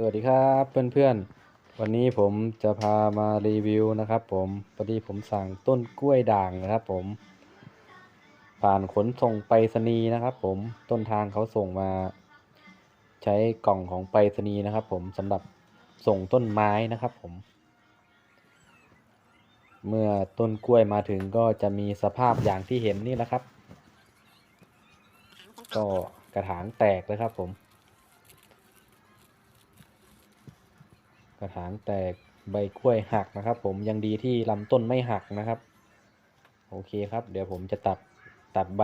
สวัสดีครับเพื่อนๆ วันนี้ผมจะพามารีวิวนะครับ ผมพอดีผมสั่งต้นกล้วยด่างนะครับ ผม ผ่านขนส่งไปรษณีย์นะครับ ผมต้นทางเขาส่งมา ใช้กล่องของไปรษณีย์นะครับ ผมสำหรับส่งต้นไม้นะครับ ผม เมื่อต้นกล้วยมาถึงก็จะมีสภาพอย่างที่เห็นนี่แหละครับ ก็กระถางแตกเลยครับ ผม กระถางแตกใบกล้วยหักนะครับ ผมยังดีที่ลำต้นไม่หักนะครับ โอเคครับ เดี๋ยวผมจะตัดตัดใบ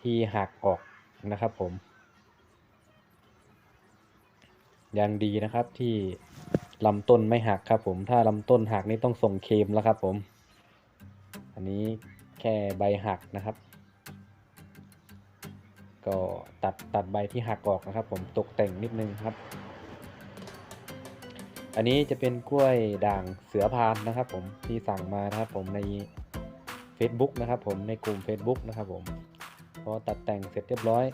ที่หักออกนะครับ ผม ยังดีนะครับที่ลำต้นไม่หักครับ ผมถ้าลำต้นหักนี่ต้องส่งเคมแล้วครับ ผม อันนี้แค่ใบหักนะครับ ก็ตัดตัดใบที่หักออกนะครับ ผมตกแต่งนิดนึงครับ อันนี้จะเป็นกล้วยด่างเสือพานนะครับ ผมที่สั่งมานะครับผมใน Facebook นะครับผมในกลุ่ม Facebook นะครับผมพอตัดแต่งเสร็จเรียบร้อย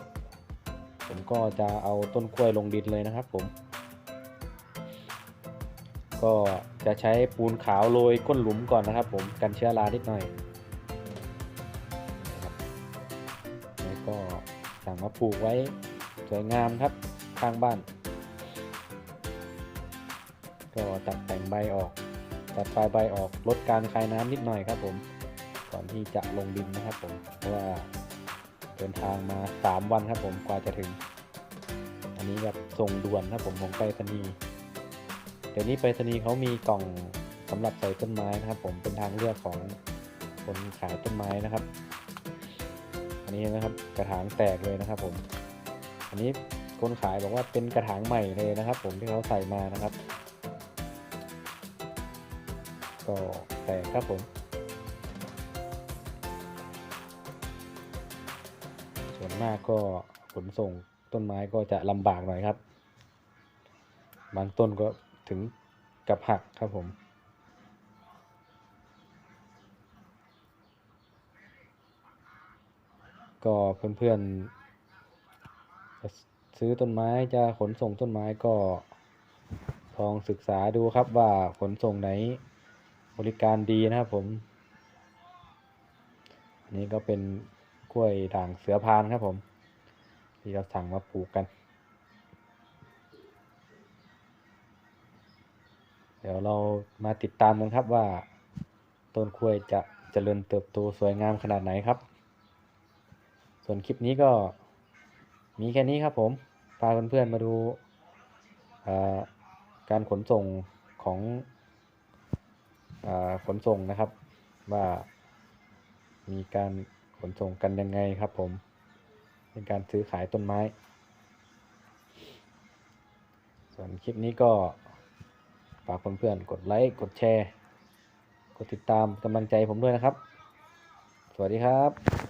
ผมก็จะเอาต้นกล้วยลงดินเลยนะครับผม ก็จะใช้ปูนขาวโรยก้นหลุมก่อนนะครับผมกันเชื้อรานิดหน่อยแล้วก็สั่งมาปลูกไว้สวยงามครับข้างบ้าน ก็ตัดแต่งใบออก ตัดปลายใบออกลดการคายน้ำนิดหน่อยครับผม ก่อนที่จะลงดินนะครับผมเพราะว่าเดินทางมา 3 วันครับผมกว่าจะถึง อันนี้แบบส่งด่วนครับผมของไปรษณีย์เดี๋ยวนี้ไปรษณีย์เขามีกล่องสำหรับใส่ต้นไม้นะครับ ผมเป็นทางเลือกของคนขายต้นไม้นะครับ อันนี้นะครับกระถางแตกเลยนะครับ ผม อันนี้คนขายบอกว่าเป็นกระถางใหม่เลยนะครับ ผมที่เขาใส่มานะครับ ก็แตกครับผมส่วนมากก็ขนส่งต้นไม้ก็จะลำบากหน่อยครับ บางต้นก็ถึงกับหักครับผมก็เพื่อนๆซื้อต้นไม้จะขนส่งต้นไม้ก็ลองศึกษาดูครับว่าขนส่งไหน บริการดีนะครับผม อันนี้ก็เป็นกล้วยด่างเสือพานครับผม ที่เราสั่งมาปลูกกัน เดี๋ยวเรามาติดตามกันครับว่า ต้นกล้วยจะเจริญเติบโตสวยงามขนาดไหนครับ ส่วนคลิปนี้ก็มีแค่นี้ครับผมพาเพื่อนๆมาดูการขนส่งของ ขนส่งนะครับ ว่ามีการขนส่งกันยังไงครับผม เป็นการซื้อขายต้นไม้ ส่วนคลิปนี้ก็ฝากเพื่อนๆกดไลค์ กดแชร์ กดติดตามกำลังใจผมด้วยนะครับ สวัสดีครับ